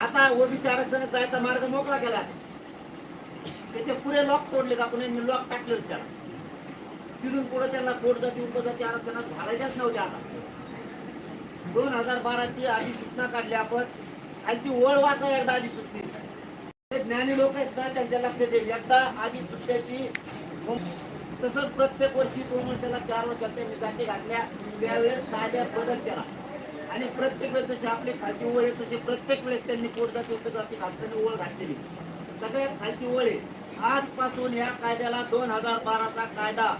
आता ओबीसी आरक्षणात जायचा मार्ग मोकळा केला. त्याचे पुरे लॉक तोडले आपण यांनी लॉक टाकले होते त्याला. तिथून पुढे त्यांना पोट जाती उपजाती आरक्षणात घालायच्याच नव्हत्या आता. दोन हजार बाराची आधी सूचना काढली आपण. खालची ओळ वाचा एकदा आधी सुटली. ज्ञानी लोक आहेत ना त्यांच्या लक्षात येईल. एकदा सुट्ट्याची तसंच प्रत्येक वर्षी दोन वर्षाला चार वर्षात त्यांनी जाती घातल्या. त्यावेळेस कायद्यात बदल केला. आणि प्रत्येक वेळेस जशी आपली खालची ओळ आहे तशी प्रत्येक वेळेस त्यांनी पोट जाती उपजाती घालताना ओळ घातलेली. सगळ्यात खालची ओळ आहे. आजपासून या कायद्याला दोन हजार बाराचा कायदा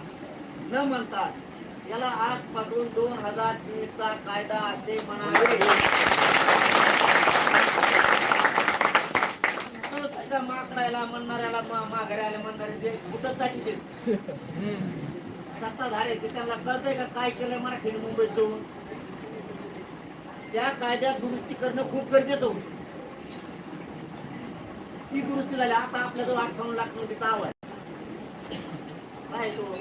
न म्हणतात याला आजपासून दोन हजार चोवीसचा कायदा असे म्हणावे. माकडायला म्हणणाऱ्याला माघाऱ्याला म्हणणारे जे भूतसाठी ते सत्ताधाऱ्याचे त्यांना कळतंय का काय केलं मराठीने मुंबईत जाऊन? त्या कायद्यात दुरुस्ती करणं खूप गरजेचं होतं. ती दुरुस्ती झाली आता आपल्याजवळ अठ्ठावन्न लाखमध्ये दावा आहे काय तो?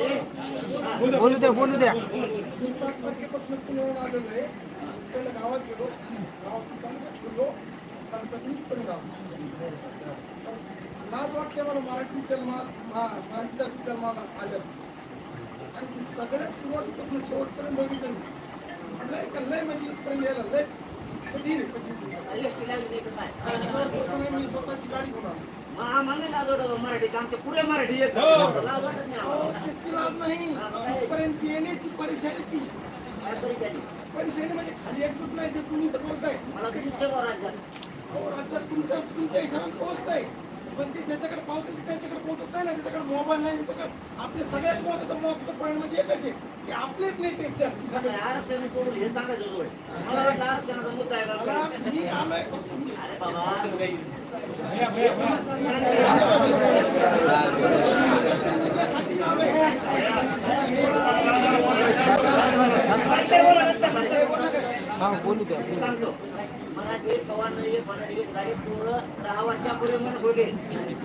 बोलू द्या बोलू द्या सात तारखेपासून आलेलो आहे गावात गेलो गावातून फिरलो तालुक्यातून पण गाव लाज वाटते मला मराठी जन्मात मा- मराठी जाती जन्माला आल्याचं आणि ती सगळ्यात सुरुवातीपासून शेवटपर्यंत बघितलं मी. लय का लय म्हणजे इथपर्यंत यायला लय मी स्वतःची गाडी घेऊन आलो. आम्हाला लाज वाटत पुरे मराठी येत लाज वाटत नाही अहो, आम्हाला. त्याची लाज नाही. इथपर्यंत येण्याची परेशानी ती. परेशानी? परेशानी म्हणजे खाली एकजूट नाही जे तुम्ही तर बोलताय. मला बुवा राज्यात अहो, राज्यात तुमच्या तुमच्या हिशोबाने पोहोचताय. पण ते ज्याच्याकडे पावते त्याच्याकडे पोहोचत नाही ना त्याच्याकडे मोबाईल नाही त्याच्याकडे आपले सगळ्यात महत्वाचं महत्वाचं पॉईंट म्हणजे एकच आहे की आपलेच नेते जास्त सगळे. सगळे आरक्षण सोडून हे सांगायचं होतं होय. मला वाटलं आरक्षणाचा मुद्दा आहे मला का? मी आलोय फक्त अरे बाबा. त्यासाठी आलोय हा बोलू द्या. मी सांगतो. नाही मराठी गाडी पोरं दहा वर्षापूर्वी म्हणत होते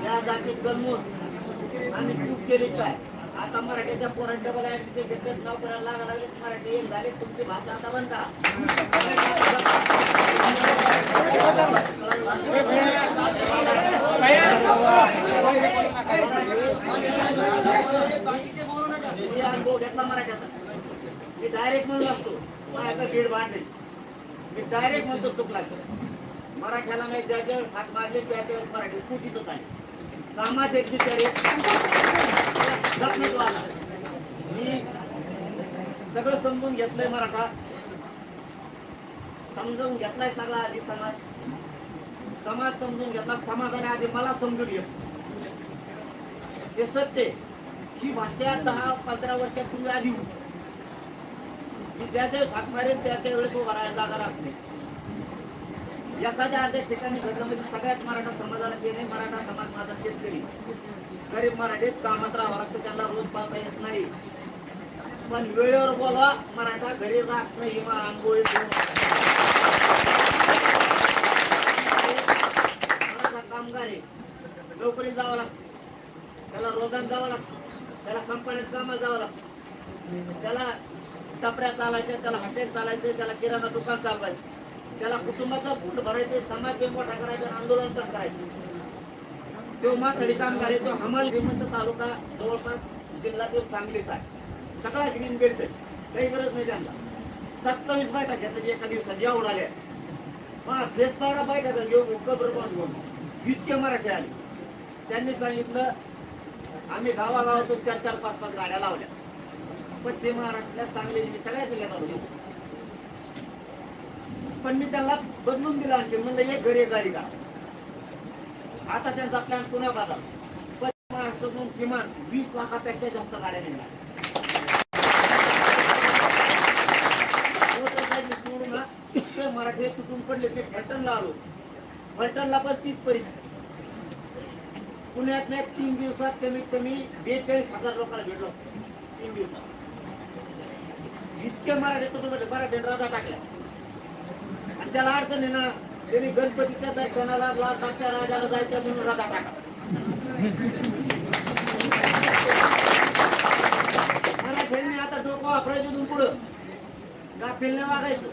या जातीत जन्मून आम्ही चूक केली काय? आता मराठीच्या पोरांच्या बघा ऍडमिशन घेतलं नाव करायला लागले मराठी एक तुमची भाषा आता बनता मी मराठ्याचा. मी डायरेक्ट म्हणून असतो माझ्याकडे दीड भांडे मी डायरेक्ट म्हणतो चुकला मराठ्याला मी ज्या ज्या हात मारले त्या त्यावेळेस मराठी कुठीच आहे कामात एक बिचारे मी सगळं समजून घेतलंय मराठा. समजून घेतलाय सगळा आधी समाज. समाज समजून घेतला समाजाने आधी मला समजून घेत हे सत्य ही भाषा दहा पंधरा वर्षापूर्वी आली होती. मी ज्या ज्या हात मारेन त्या त्यावेळेस उभा राहायला जागा राहत नाही. एखाद्या अर्ध्या ठिकाणी घडलं म्हणजे सगळ्यात मराठा समाजाला गेले मराठा समाज माझा शेतकरी. गरीब मराठीत कामात राहावं लागतं त्यांना रोज पाहता येत नाही. पण वेळेवर बोला मराठा घरी राहत नाही मग आंघोळी मराठा कामगार आहे. नोकरी जावं लागतं. त्याला रोगात जावं लागतं. त्याला कंपनीत कामात जावं लागतं. त्याला टपऱ्या चालायच्या त्याला हॉटेल चालायचे त्याला किराणा दुकान चालवायचे. त्याला कुटुंबाचा फूट भरायचे समाज बी मोठा करायचा आंदोलन पण करायचे. तो माथडी कामगार आहे तो हमाल श्रीमंत तालुका जवळपास जिल्हा तो सांगलीचा आहे. सगळा ग्रीन बेल्ट आहे. काही गरज नाही त्यांना. सत्तावीस बैठक घेतल्या एका दिवसात या उडाल्या. मग फेसपाडा बैठक घेऊन कबर बांधून इतके मराठी आले. त्यांनी सांगितलं आम्ही गावागावातून चार चार पाच पाच गाड्या लावल्या. पश्चिम महाराष्ट्रातल्या सांगली मी सगळ्या जिल्ह्यामध्ये पण मी त्यांना बदलून दिला आणखी म्हणलं एक घरी गाडी का आता त्यांचा प्लॅन पुन्हा बघा पश्चिम महाराष्ट्रातून किमान वीस लाखापेक्षा जास्त गाड्या निघणार मराठी तुटून पडले ते फलटणला आलो. फलटणला पण तीच परिस्थिती. पुण्यात तीन दिवसात कमीत कमी बेचाळीस हजार लोकांना भेटलो असतो. तीन दिवसात. इतके मराठी तुटून पडले मराठी राजा टाकल्या. आणि त्याला अडचण आहे ना त्यांनी गणपतीच्या दर्शनाला लाखाच्या राजाला जायचं म्हणून राजा टाका मला त्यांनी आता डोकं वापरायचं इथून पुढं. का फिरणे वागायचं?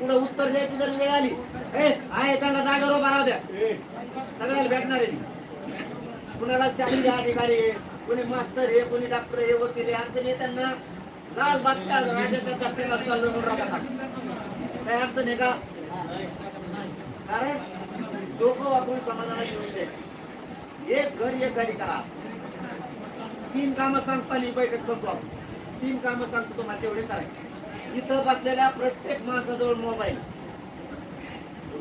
पुढं उत्तर द्यायची जर वेळ आली. ए आहे त्यांना जागा उभा राहू द्या. सगळ्याला भेटणार आहे कुणाला शासकीय अधिकारी आहे कोणी मास्तर हे कोणी डॉक्टर हे वकील आहे अडचण त्यांना. लाल बागच्या राजाच्या दर्शनात चाललो म्हणून राहतात काय अडचण आहे का? कारण डोकं वापरून समाजाला घेऊन द्यायचं एक घर एक गाडी करा. तीन कामं सांगता आणि ही बैठक संपवा. तीन कामं सांगतो तुम्हाला तेवढे करायचे. इथं बसलेल्या प्रत्येक माणसाजवळ मोबाईल.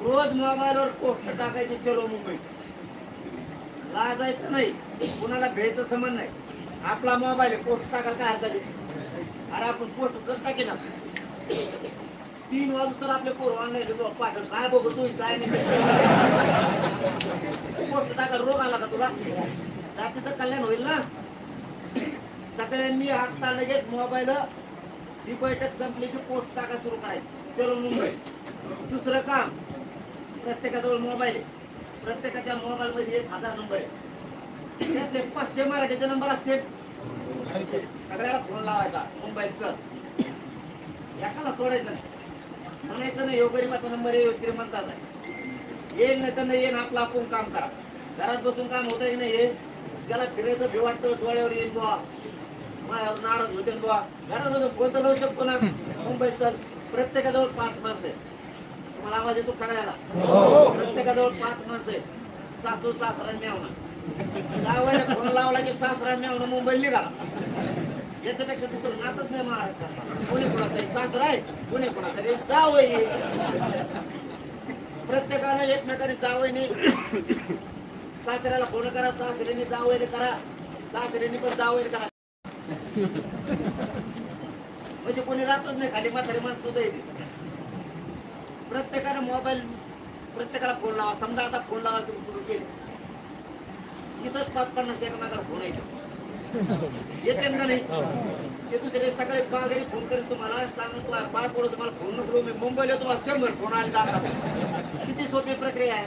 रोज मोबाईलवर पोस्ट टाकायचे चलो मुंबई. लाजायचं नाही. कुणाला भेटचं समान नाही. आपला मोबाईल आहे पोस्ट टाकायला काय हरकत अरे आपण पोट करता की ना तीन वाजू तर आपले पोर ऑनलाईन पाठव काय बघू तू काय नाही. पोट टाका रोग आला का तुला? जातीचं कल्याण होईल ना? सगळ्यांनी आता लगेच मोबाईल ही बैठक संपली की पोस्ट टाका सुरू करायची. चलो मुंबई. दुसरं काम. प्रत्येकाजवळ मोबाईल आहे. प्रत्येकाच्या मोबाईल मध्ये एक हजार नंबर आहे. त्यातले पाचशे मराठीचे नंबर असतील. सगळ्याला फोन लावायचा मुंबईचं. एकाला सोडायचं नाही म्हणायचं नाही यो गरीबाचा नंबर येऊ श्रीमंताचा येईल नाही तर नाही येईल आपलं आपण काम करा घरात बसून काम होत नाही हे त्याला फिरायचं भी वाटतं डोळ्यावर येईल बुवा माझ्यावर नाराज होते बुवा घरात बसून कोणतं लावू शकतो ना मुंबईत चल प्रत्येकाजवळ पाच माणसं आहे तुम्हाला आवाज येतो सगळ्याला प्रत्येकाजवळ पाच माणसं आहे सासू सासरा मेवणा जावयाला फोन लावला की सासरा मेवणा मुंबईला निघाला याच्यापेक्षा दुसरं नातच नाही महाराष्ट्रात कोणी कोणातरी सासरा आहे? कोणी कोणातरी जावई. आहे. प्रत्येकानं एकमेकाने जावईने. सासऱ्याला फोन करा सासऱ्याने जावईले करा. सासऱ्याने पण जावईले करा. म्हणजे कोणी राहतच नाही खाली म्हातारी माणसं सुद्धा येते. प्रत्येकानं मोबाईल प्रत्येकाला फोन लावा. समजा आता फोन लावा तुम्ही सुरू केले. इथंच पाच पन्नास एकमेकाला फोन येतो येते का नाही? ते दुसरे सकाळी माघारी फोन करेन तुम्हाला सांगून तुम्हाला पाच पडू तुम्हाला फोन नको मी मुंबईला तुम्हाला शंभर फोन आले जातात. किती सोपी प्रक्रिया आहे.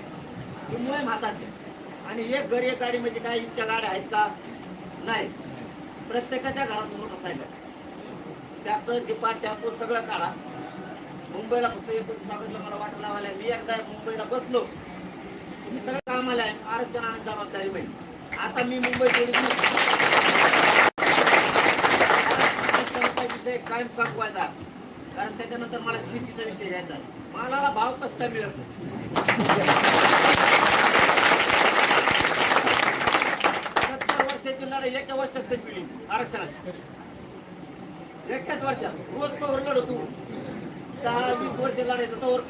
ही मोहीम हातात. आणि एक घर एक गाडी म्हणजे काय? इतक्या गाड्या आहेत का? नाही. प्रत्येकाच्या घरात मोटरसायकल ट्रॅक्टर जिपा टॅम्पो सगळं काढा. मुंबईला फक्त एक सांगितलं मला वाटलं लावायला मी एकदा मुंबईला बसलो. मी सगळं कामाला आहे. आरक्षण आणि जबाबदारी माहिती आता मी मुंबई सोडीत विषय कायम संपवायचा. कारण त्याच्यानंतर मला शेतीचा विषय घ्यायचा मालाला भाव कसा काय मिळत सत्तर वर्षाची लढाई एका वर्षात संपली आरक्षणाची. एकाच वर्षात. रोज तोवर लढतो. तू दहा वीस वर्ष लढायचं तोवर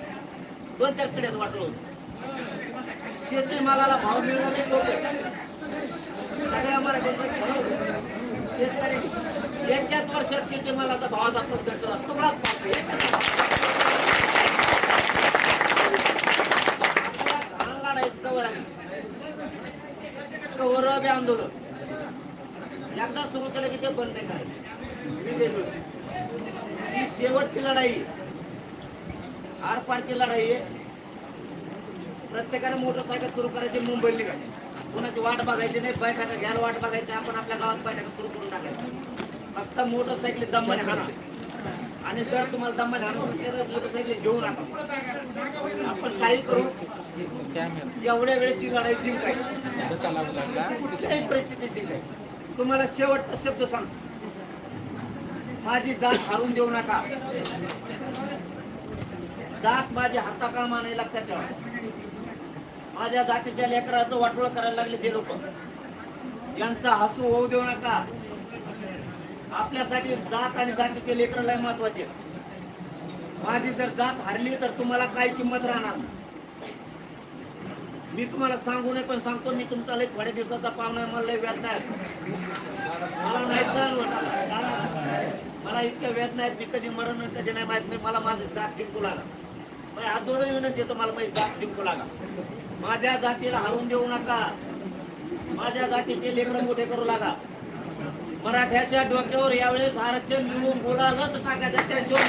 दोन चार पिढ्यात वाटलं होतं. शेतीमालाला भाव मिळणं नाही सोपं सगळ्या मराठ्यांचं शेतकरी. एकाच वर्षात शेतीमालाचा भाव भावाचा प्रश्न तुकडाच पाहतो घाण कवर आहे. कवर बी आंदोलन. एकदा सुरू केलं की ते बंद नाही ही शेवटची लढाई आरपारची लढाई आहे. प्रत्येकाने मोटरसायकल सुरू करायची मुंबईला निघाली कोणाची वाट बघायची नाही बैठका घ्यायला वाट बघायची आपण आपल्या गावात बैठका सुरू करून टाकायचं फक्त मोटरसायकल दमन हाणा आणि जर तुम्हाला दमन हाणून तर मोटरसायकल घेऊ नका आपण काही करू एवढ्या वेळेची लढाई जिंकायची. कुठच्याही परिस्थितीत जिंकायची. तुम्हाला शेवटचा शब्द सांगतो. माझी जात हारून देऊ नका. जात माझी हाता कामा नाही लक्षात ठेवा. माझ्या जातीच्या लेकराचं वाटोळ करायला लागले ते लोक. यांचा हसू होऊ देऊ नका. आपल्यासाठी जात आणि जातीचे लेकर लय महत्त्वाचे. माझी जर जात हरली तर तुम्हाला काय किंमत राहणार मी तुम्हाला सांगू नये पण सांगतो मी तुमचा लय थोड्या दिवसाचा पाहुणा आहे, मला लय वेदना आहे. मला नाही सहन मला इतक्या वेदना आहेत मी कधी मरण कधी नाही माहीत नाही. मला माझी जात जिंकू लागा माझ्या हात जोडून विनंती येतो मला माझी जात जिंकू लागा माझ्या जातीला हरवून देऊ नका. माझ्या जातीचे लेकर मोठे करू लागा. मराठ्याच्या डोक्यावर यावेळेस आरक्षण मिळवून बोलायलाच टाकायचं. त्याशिवाय